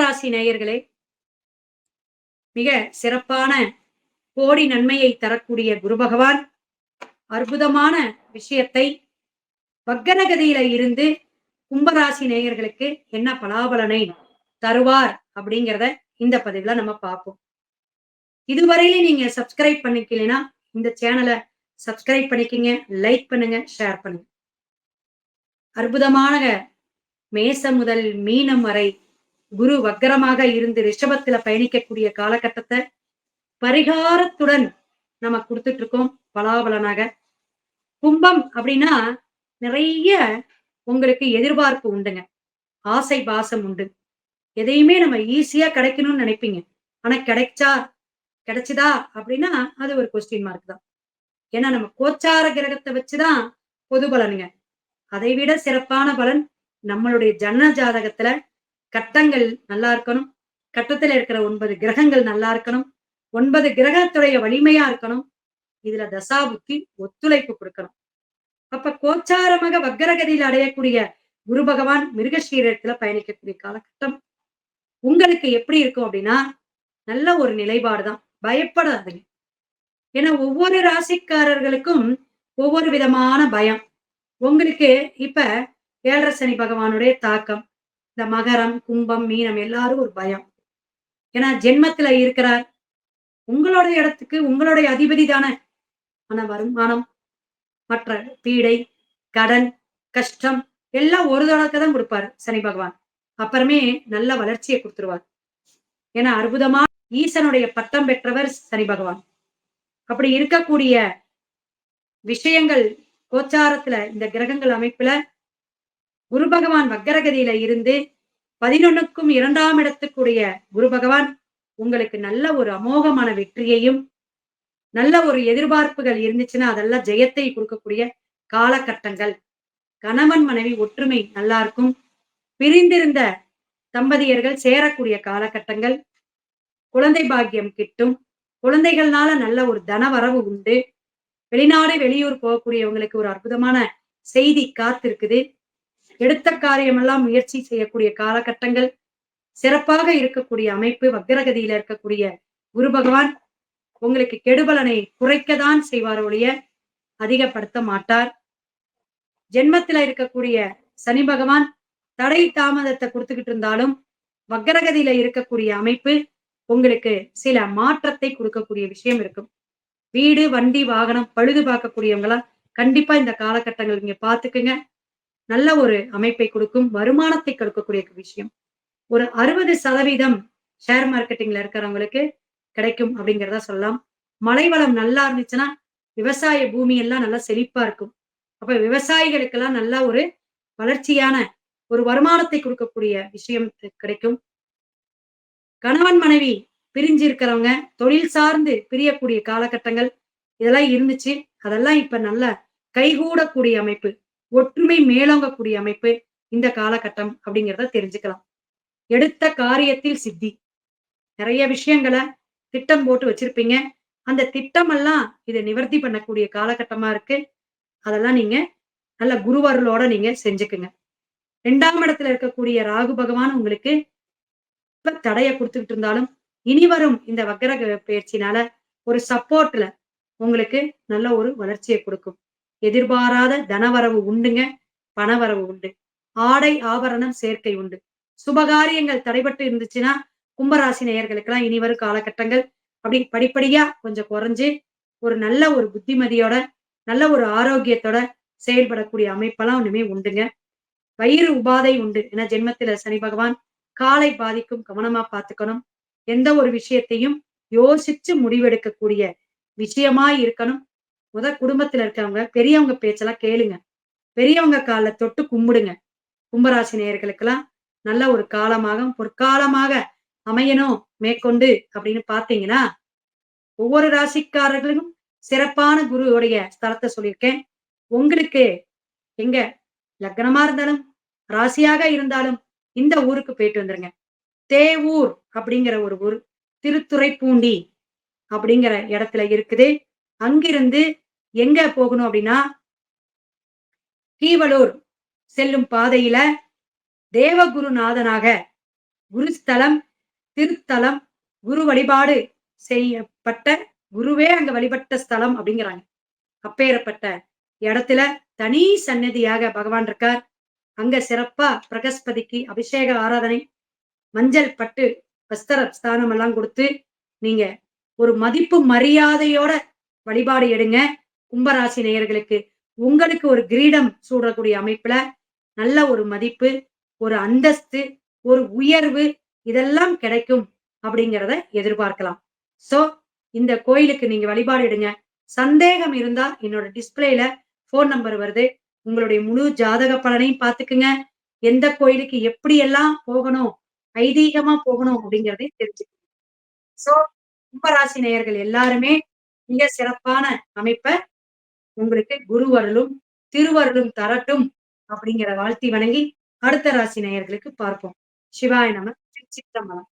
கும்பராசி நேயர்களே மிக சிறப்பான கோடி நன்மையை தரக்கூடிய குரு பகவான் அற்புதமான விஷயத்தை பக்கனகதியில இருந்து கும்பராசி நேயர்களுக்கு என்ன பலாபலனை தருவார் அப்படிங்கிறத இந்த பதிவுல நம்ம பார்ப்போம். இதுவரையிலும் நீங்க சப்ஸ்கிரைப் பண்ணிக்கலைன்னா இந்த சேனலை சப்ஸ்கிரைப் பண்ணிக்கிங்க லைக் பண்ணுங்க ஷேர் பண்ணுங்க. அற்புதமான மேசம் முதல் மீனம் வரை குரு வக்கரமாக இருந்து ரிஷபத்துல பயணிக்கக்கூடிய காலகட்டத்தை பரிகாரத்துடன் நம்ம கொடுத்துட்டு இருக்கோம் பலாபலனாக. கும்பம் அப்படின்னா நிறைய உங்களுக்கு எதிர்பார்ப்பு உண்டுங்க. ஆசை பாசம் உண்டு. எதையுமே நம்ம ஈஸியா கிடைக்கணும்னு நினைப்பீங்க. ஆனா கிடைச்சா கிடைச்சுதா அப்படின்னா அது ஒரு கொஸ்டின் மார்க் தான். ஏன்னா நம்ம கோச்சார கிரகத்தை வச்சுதான் பொது பலனுங்க. அதை விட சிறப்பான பலன் நம்மளுடைய ஜன்ன ஜாதகத்துல கட்டங்கள் நல்லா இருக்கணும். கட்டத்துல இருக்கிற ஒன்பது கிரகங்கள் நல்லா இருக்கணும். ஒன்பது கிரகத்துடைய வலிமையா இருக்கணும். இதுல தசாபுத்தி ஒத்துழைப்பு கொடுக்கணும். அப்ப கோச்சாரமாக வக்கரகதியில் அடையக்கூடிய குரு பகவான் மிருகஸ்ரீரத்துல பயணிக்கக்கூடிய காலகட்டம். உங்களுக்கு எப்படி இருக்கும் அப்படின்னா நல்ல ஒரு நிலைப்பாடு தான். பயப்படாதுங்க. ஏன்னா ஒவ்வொரு ராசிக்காரர்களுக்கும் ஒவ்வொரு விதமான பயம். உங்களுக்கு இப்ப ஏழரை சனி பகவானுடைய தாக்கம். இந்த மகரம் கும்பம் மீனம் எல்லாரும் ஒரு பயம். ஏன்னா ஜென்மத்துல இருக்கிறார். உங்களுடைய இடத்துக்கு உங்களுடைய அதிபதி தானே. ஆனா வருமானம் மற்ற பீடை கடன் கஷ்டம் எல்லாம் ஒரு தடவை தான் கொடுப்பாரு சனி பகவான். அப்புறமே நல்ல வளர்ச்சியை கொடுத்துருவார். ஏன்னா அற்புதமா ஈசனுடைய பட்டம் பெற்றவர் சனி பகவான். அப்படி இருக்கக்கூடிய விஷயங்கள் கோச்சாரத்துல இந்த கிரகங்கள் அமைப்புல குரு பகவான் வக்கரகதியில இருந்து பதினொன்னுக்கும் இரண்டாம் இடத்துக்குடைய குரு பகவான் உங்களுக்கு நல்ல ஒரு அமோகமான வெற்றியையும் நல்ல ஒரு எதிர்பார்ப்புகள் இருந்துச்சுன்னா அதெல்லாம் ஜெயத்தை கொடுக்கக்கூடிய காலகட்டங்கள். கணவன் மனைவி ஒற்றுமை நல்லா இருக்கும் பிரிந்திருந்த தம்பதியர்கள் சேரக்கூடிய காலகட்டங்கள். குழந்தை பாக்கியம் கிட்டும். குழந்தைகள்னால நல்ல ஒரு தனவரவு உண்டு. வெளிநாடு வெளியூர் போகக்கூடியவங்களுக்கு ஒரு அற்புதமான செய்தி காத்திருக்குது. எடுத்த காரியமெல்லாம் முயற்சி செய்யக்கூடிய காலகட்டங்கள் சிறப்பாக இருக்கக்கூடிய அமைப்பு வக்ரகதியில இருக்கக்கூடிய குரு பகவான் உங்களுக்கு கெடுபலனை குறைக்கதான் செய்வார் ஒழிய அதிகப்படுத்த மாட்டார். ஜென்மத்துல இருக்கக்கூடிய சனி பகவான் தடை தாமதத்தை கொடுத்துக்கிட்டு இருந்தாலும் வக்ரகதியில இருக்கக்கூடிய அமைப்பு உங்களுக்கு சில மாற்றத்தை கொடுக்கக்கூடிய விஷயம் இருக்கும். வீடு வண்டி வாகனம் பழுது பார்க்கக்கூடியவங்களா கண்டிப்பா இந்த காலகட்டங்கள் நீங்க பாத்துக்குங்க நல்ல ஒரு அமைப்பை கொடுக்கும் வருமானத்தை கொடுக்கக்கூடிய விஷயம். ஒரு அறுபது சதவீதம் ஷேர் மார்க்கெட்டிங்ல இருக்கிறவங்களுக்கு கிடைக்கும் அப்படிங்கிறத சொல்லலாம். மழை வளம் நல்லா இருந்துச்சுன்னா விவசாய பூமி எல்லாம் நல்லா செழிப்பா இருக்கும். அப்ப விவசாயிகளுக்கெல்லாம் நல்ல ஒரு வளர்ச்சியான ஒரு வருமானத்தை கொடுக்கக்கூடிய விஷயம் கிடைக்கும். கணவன் மனைவி பிரிஞ்சு இருக்கிறவங்க தொழில் சார்ந்து பிரியக்கூடிய காலகட்டங்கள் இதெல்லாம் இருந்துச்சு. அதெல்லாம் இப்ப நல்ல கைகூடக்கூடிய அமைப்பு. ஒற்றுமை மேலோங்கக்கூடிய அமைப்பு இந்த காலகட்டம் அப்படிங்கிறத தெரிஞ்சுக்கலாம். எடுத்த காரியத்தில் சித்தி. நிறைய விஷயங்களை திட்டம் போட்டு வச்சிருப்பீங்க. அந்த திட்டம் எல்லாம் இதை நிவர்த்தி பண்ணக்கூடிய காலகட்டமா இருக்கு. அதெல்லாம் நீங்க நல்ல குருவருளோட நீங்க செஞ்சுக்குங்க. ரெண்டாம் இடத்துல இருக்கக்கூடிய ராகு பகவான் உங்களுக்கு இப்ப தடைய கொடுத்துக்கிட்டு இருந்தாலும் இனி வரும் இந்த வக்கர பயிற்சினால ஒரு சப்போர்ட்ல உங்களுக்கு நல்ல ஒரு வளர்ச்சியை கொடுக்கும். எதிர்பாராத தனவரவு உண்டுங்க பணவரவு உண்டு. ஆடை ஆபரணம் சேர்க்கை உண்டு. சுபகாரியங்கள் தடைபட்டு இருந்துச்சுன்னா கும்பராசி நேயர்களுக்கெல்லாம் இனி வரும் காலகட்டங்கள் அப்படி படிப்படியா கொஞ்சம் குறைஞ்சு ஒரு நல்ல ஒரு புத்திமதியோட நல்ல ஒரு ஆரோக்கியத்தோட செயல்படக்கூடிய அமைப்பெல்லாம் ஒண்ணுமே உண்டுங்க. வயிறு உபாதை உண்டு ஏன்னா ஜென்மத்துல சனி பகவான் காலை பாதிக்கும் கவனமா பார்த்துக்கணும். எந்த ஒரு விஷயத்தையும் யோசிச்சு முடிவெடுக்கக்கூடிய விஷயமா இருக்கணும். முத குடும்பத்துல இருக்கவங்க பெரியவங்க பேச்செல்லாம் கேளுங்க. பெரியவங்க கால தொட்டு கும்பிடுங்க. கும்பராசி நேயர்களுக்கெல்லாம் நல்ல ஒரு காலமாக பொற்காலமாக அமையணும் மேற்கொண்டு அப்படின்னு பாத்தீங்கன்னா ஒவ்வொரு ராசிக்காரர்களுக்கும் சிறப்பான குருவுடைய ஸ்தலத்தை சொல்லியிருக்கேன். உங்களுக்கு எங்க லக்னமா இருந்தாலும் ராசியாக இருந்தாலும் இந்த ஊருக்கு போயிட்டு வந்துருங்க. தேவூர் அப்படிங்கிற ஒரு ஊர் திருத்துறைப்பூண்டி அப்படிங்கிற இடத்துல இருக்குது. அங்கிருந்து எங்க போகணும் அப்படின்னா கீவலூர் செல்லும் பாதையில தேவகுருநாதனாக குருஸ்தலம் திருத்தலம் குரு வழிபாடு செய்யப்பட்ட குருவே அங்க வழிபட்ட ஸ்தலம் அப்படிங்கிறாங்க. அப்பேறப்பட்ட இடத்துல தனி சன்னதியாக பகவான் இருக்கார். அங்க சிறப்பா பிரகஸ்பதிக்கு அபிஷேக ஆராதனை மஞ்சள் பட்டு வஸ்திர ஸ்தானம் எல்லாம் கொடுத்து நீங்க ஒரு மதிப்பு மரியாதையோட வழிபாடு எடுங்க. கும்பராசி நேயர்களுக்கு உங்களுக்கு ஒரு கிரீடம் சூடக்கூடிய அமைப்புல நல்ல ஒரு மதிப்பு ஒரு அந்தஸ்து ஒரு உயர்வு இதெல்லாம் கிடைக்கும் அப்படிங்கிறத எதிர்பார்க்கலாம். சோ இந்த கோயிலுக்கு நீங்க வழிபாடு எடுங்க. சந்தேகம் இருந்தா என்னோட டிஸ்பிளேல போன் நம்பர் வருது. உங்களுடைய முழு ஜாதக பலனையும் பார்த்துக்குங்க. எந்த கோயிலுக்கு எப்படி எல்லாம் போகணும் ஐதீகமா போகணும் அப்படிங்கிறதையும் தெரிஞ்சுக்கணும் சோ கும்பராசி நேயர்கள் எல்லாருமே மிக சிறப்பான அமைப்பை உங்களுக்கு குருவருளும் திருவருளும் தரட்டும் அப்படிங்கிற வாழ்த்தி வணங்கி அடுத்த ராசி நேயர்களுக்கு பார்ப்போம். சிவாய நம சித்தம்பலம்